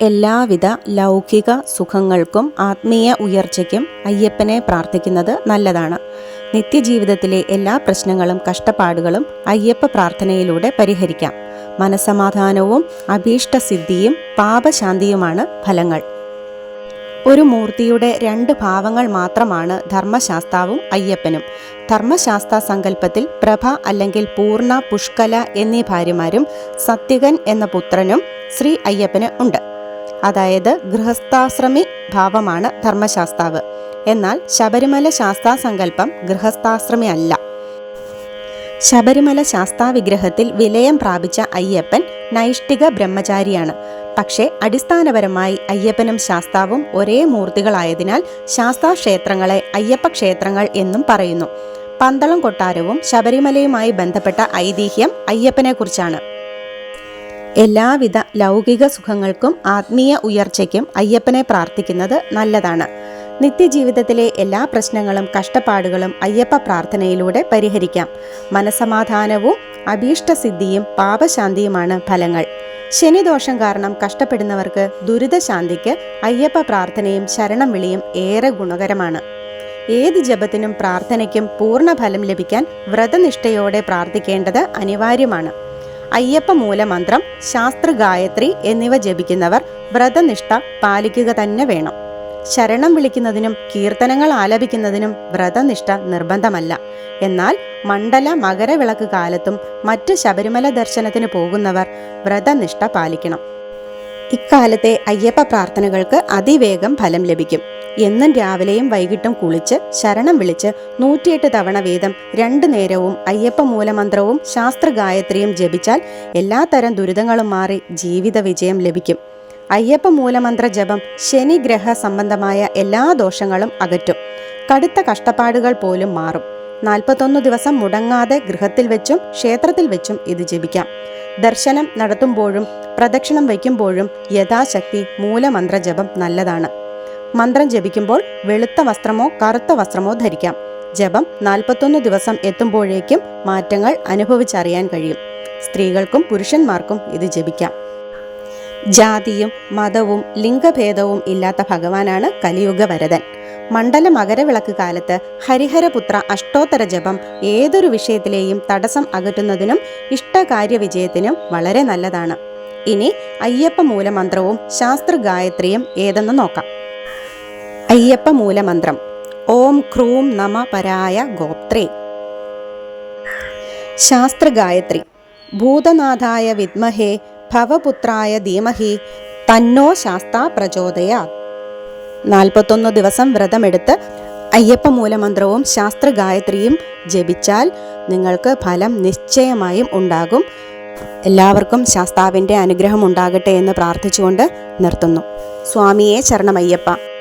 എല്ലാവിധ ലൗകിക സുഖങ്ങൾക്കും ആത്മീയ ഉയർച്ചയ്ക്കും അയ്യപ്പനെ പ്രാർത്ഥിക്കുന്നത് നല്ലതാണ്. നിത്യജീവിതത്തിലെ എല്ലാ പ്രശ്നങ്ങളും കഷ്ടപ്പാടുകളും അയ്യപ്പ പ്രാർത്ഥനയിലൂടെ പരിഹരിക്കാം. മനസമാധാനവും അഭീഷ്ടസിദ്ധിയും പാപശാന്തിയുമാണ് ഫലങ്ങൾ. ഒരു മൂർത്തിയുടെ രണ്ട് ഭാവങ്ങൾ മാത്രമാണ് ധർമ്മശാസ്താവും അയ്യപ്പനും. ധർമ്മശാസ്ത്ര സങ്കല്പത്തിൽ പ്രഭ അല്ലെങ്കിൽ പൂർണ പുഷ്കല എന്നീ ഭാര്യമാരും സത്യകൻ എന്ന പുത്രനും ശ്രീ അയ്യപ്പന് ഉണ്ട്. അതായത് ഗൃഹസ്ഥാശ്രമി ഭാവമാണ് ധർമ്മശാസ്താവ്. എന്നാൽ ശബരിമല ശാസ്താ സങ്കല്പം ഗൃഹസ്ഥാശ്രമി അല്ല. ശബരിമല ശാസ്താ വിഗ്രഹത്തിൽ വിലയം പ്രാപിച്ച അയ്യപ്പൻ നൈഷ്ഠിക ബ്രഹ്മചാരിയാണ്. പക്ഷേ അടിസ്ഥാനപരമായി അയ്യപ്പനും ശാസ്താവും ഒരേ മൂർത്തികളായതിനാൽ ശാസ്താ ക്ഷേത്രങ്ങളെ അയ്യപ്പ ക്ഷേത്രങ്ങൾ എന്നും പറയുന്നു. പന്തളം കൊട്ടാരവും ശബരിമലയുമായി ബന്ധപ്പെട്ട ഐതിഹ്യം അയ്യപ്പനെക്കുറിച്ചാണ്. എല്ലാവിധ ലൗകിക സുഖങ്ങൾക്കും ആത്മീയ ഉയർച്ചയ്ക്കും അയ്യപ്പനെ പ്രാർത്ഥിക്കുന്നത് നല്ലതാണ്. നിത്യജീവിതത്തിലെ എല്ലാ പ്രശ്നങ്ങളും കഷ്ടപ്പാടുകളും അയ്യപ്പ പ്രാർത്ഥനയിലൂടെ പരിഹരിക്കാം. മനസമാധാനവും അഭീഷ്ടസിദ്ധിയും പാപശാന്തിയുമാണ് ഫലങ്ങൾ. ശനിദോഷം കാരണം കഷ്ടപ്പെടുന്നവർക്ക് ദുരിതശാന്തിക്ക് അയ്യപ്പ പ്രാർത്ഥനയും ശരണം വിളിയും ഏറെ ഗുണകരമാണ്. ഏത് ജപത്തിനും പ്രാർത്ഥനയ്ക്കും പൂർണ ഫലം ലഭിക്കാൻ വ്രതനിഷ്ഠയോടെ പ്രാർത്ഥിക്കേണ്ടത് അനിവാര്യമാണ്. അയ്യപ്പ മൂലമന്ത്രം ശാസ്ത്ര ഗായത്രി എന്നിവ ജപിക്കുന്നവർ വ്രതനിഷ്ഠ പാലിക്കുക തന്നെ വേണം. ശരണം വിളിക്കുന്നതിനും കീർത്തനങ്ങൾ ആലപിക്കുന്നതിനും വ്രതനിഷ്ഠ നിർബന്ധമല്ല. എന്നാൽ മണ്ഡല മകരവിളക്ക് കാലത്തും മറ്റ് ശബരിമല ദർശനത്തിന് പോകുന്നവർ വ്രതനിഷ്ഠ പാലിക്കണം. ഇക്കാലത്തെ അയ്യപ്പ പ്രാർത്ഥനകൾക്ക് അതിവേഗം ഫലം ലഭിക്കും. എന്നും രാവിലെയും വൈകിട്ടും കുളിച്ച് ശരണം വിളിച്ച് നൂറ്റിയെട്ട് തവണ വീതം രണ്ടു നേരവും അയ്യപ്പ മൂലമന്ത്രവും ശാസ്ത്ര ഗായത്രിയും ജപിച്ചാൽ എല്ലാത്തരം ദുരിതങ്ങളും മാറി ജീവിത വിജയം ലഭിക്കും. അയ്യപ്പ മൂലമന്ത്ര ജപം ശനി ഗ്രഹ സംബന്ധമായ എല്ലാ ദോഷങ്ങളും അകറ്റും. കടുത്ത കഷ്ടപ്പാടുകൾ പോലും മാറും. നാൽപ്പത്തൊന്ന് ദിവസം മുടങ്ങാതെ ഗൃഹത്തിൽ വെച്ചും ക്ഷേത്രത്തിൽ വെച്ചും ഇത് ജപിക്കാം. ദർശനം നടത്തുമ്പോഴും പ്രദക്ഷിണം വയ്ക്കുമ്പോഴും യഥാശക്തി മൂലമന്ത്ര ജപം നല്ലതാണ്. മന്ത്രം ജപിക്കുമ്പോൾ വെളുത്ത വസ്ത്രമോ കറുത്ത വസ്ത്രമോ ധരിക്കാം. ജപം നാൽപ്പത്തൊന്ന് ദിവസം എത്തുമ്പോഴേക്കും മാറ്റങ്ങൾ അനുഭവിച്ചറിയാൻ കഴിയും. സ്ത്രീകൾക്കും പുരുഷന്മാർക്കും ഇത് ജപിക്കാം. ജാതിയും മതവും ലിംഗഭേദവും ഇല്ലാത്ത ഭഗവാനാണ് കലിയുഗ വരദൻ മണ്ഡല മകരവിളക്ക് കാലത്ത് ഹരിഹരപുത്ര അഷ്ടോത്തര ജപം ഏതൊരു വിഷയത്തിലെയും തടസ്സം അകറ്റുന്നതിനും ഇഷ്ടകാര്യ വിജയത്തിനും വളരെ നല്ലതാണ്. ഇനി അയ്യപ്പ മൂലമന്ത്രവും ശാസ്ത്ര ഗായത്രിയും ഏതെന്ന് നോക്കാം. അയ്യപ്പ മൂലമന്ത്രം. ഓം ക്രൂം നമ പരായ ഗോപ്ത്രേ ശാസ്ത്ര ഗായത്രി ഭൂതനാഥായ വിദ്മഹേ ഭവപുത്രായ ധീമഹി തന്നോ ശാസ്താ പ്രചോദയാ. നാൽപ്പത്തൊന്ന് ദിവസം വ്രതമെടുത്ത് അയ്യപ്പ മൂലമന്ത്രവും ശാസ്ത്ര ഗായത്രിയും ജപിച്ചാൽ നിങ്ങൾക്ക് ഫലം നിശ്ചയമായും ഉണ്ടാകും. എല്ലാവർക്കും ശാസ്താവിന്റെ അനുഗ്രഹം ഉണ്ടാകട്ടെ എന്ന് പ്രാർത്ഥിച്ചുകൊണ്ട് നിർത്തുന്നു. സ്വാമിയെ ശരണമയ്യപ്പ.